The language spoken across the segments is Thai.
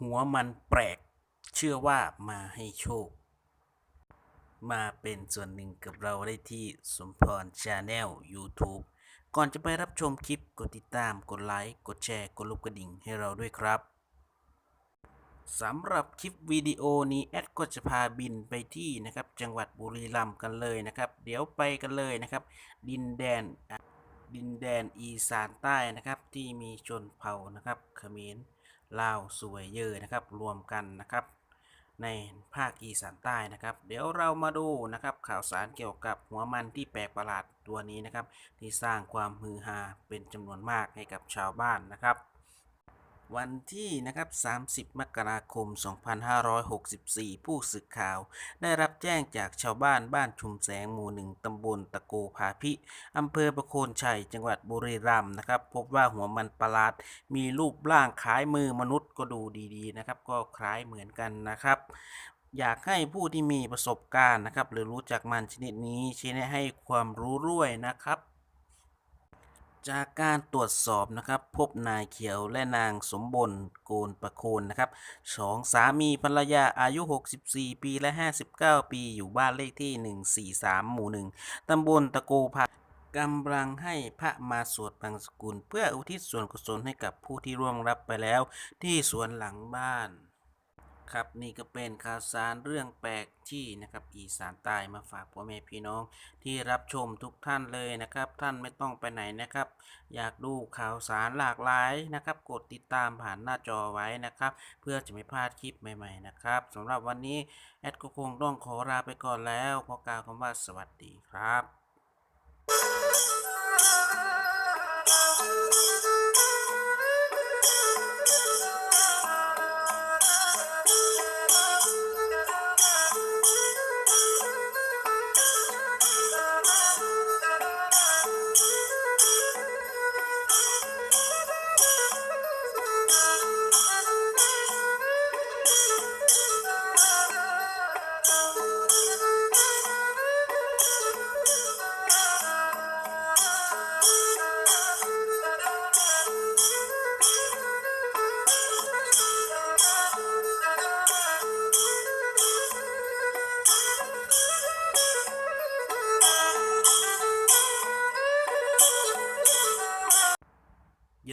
หัวมันแปลก เชื่อว่ามาให้โชค มาเป็นส่วนหนึ่งกับเราได้ที่สมพรชาแนล YouTube ก่อนจะไปรับชมคลิปกดติดตามกดไลค์ กดแชร์ กดรูปกระดิ่งให้เราด้วยครับสำหรับคลิปวิดีโอนี้แอดก็จะพาบินไปที่นะครับจังหวัดบุรีรัมย์กันเลยนะครับ เดี๋ยวไปกันเลยนะครับ ดินแดนดินแดนอีสานใต้นะครับที่มีชนเผ่านะครับเขมร ลาวสวยเยอนะครับ รวมกันนะครับ ในภาคอีสานใต้นะครับ เดี๋ยวเรามาดูนะครับ ข่าวสารเกี่ยวกับหัวมันที่แปลกประหลาดตัวนี้นะครับ ที่สร้างความฮือฮาเป็นจำนวนมากให้กับชาวบ้านนะครับ วันที่นะครับ 30 มกราคม 2564 ผู้สื่อข่าว ได้รับแจ้งจากชาวบ้านบ้านชุมแสงหมู่หนึ่งตำบลตะโกผาพิอำเภอประโคนชัย จังหวัดบุรีรัมย์นะครับ พบว่าหัวมันประหลาด มีรูปร่างคล้ายมือมนุษย์ก็ดูดีๆนะครับ ก็คล้ายเหมือนกันนะครับอยากให้ผู้ที่มีประสบการณ์นะครับ หรือรู้จักมันชนิดนี้ชี้แนะให้ความรู้ด้วยนะครับ จากการตรวจสอบนะครับ พบนายเขียวและนางสมบลโกนประโคนนะครับสองสามีภรรยาอายุ 64 ปีและ 59 ปีอยู่บ้านเลขที่ 143 หมู่ 1 ตำบลตะโกพากำลังให้พระมาสวดบังสกุล เพื่ออุทิศส่วนกุศลให้กับผู้ที่ร่วงรับไปแล้วที่สวนหลังบ้าน ครับนี่ก็เป็นข่าวสารเรื่องแปลกที่นะครับอีสานใต้มาฝากพ่อแม่พี่น้อง ที่รับชมทุกท่านเลยนะครับ ท่านไม่ต้องไปไหนนะครับ อยากดูข่าวสารหลากหลายนะครับ กดติดตามผ่านหน้าจอไว้นะครับ เพื่อจะไม่พลาดคลิปใหม่ๆนะครับสำหรับวันนี้แอดก็คงต้องขอลาไปก่อนแล้วขอกล่าวคำว่าสวัสดีครับ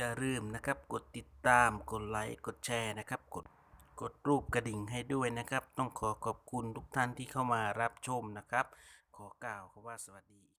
อย่าลืมนะครับ กดติดตามกดไลค์กดแชร์นะครับ กดกดรูปกระดิ่งให้ด้วยนะครับ ต้องขอขอบคุณทุกท่านที่เข้ามารับชมนะครับ ขอกล่าวคำว่าสวัสดี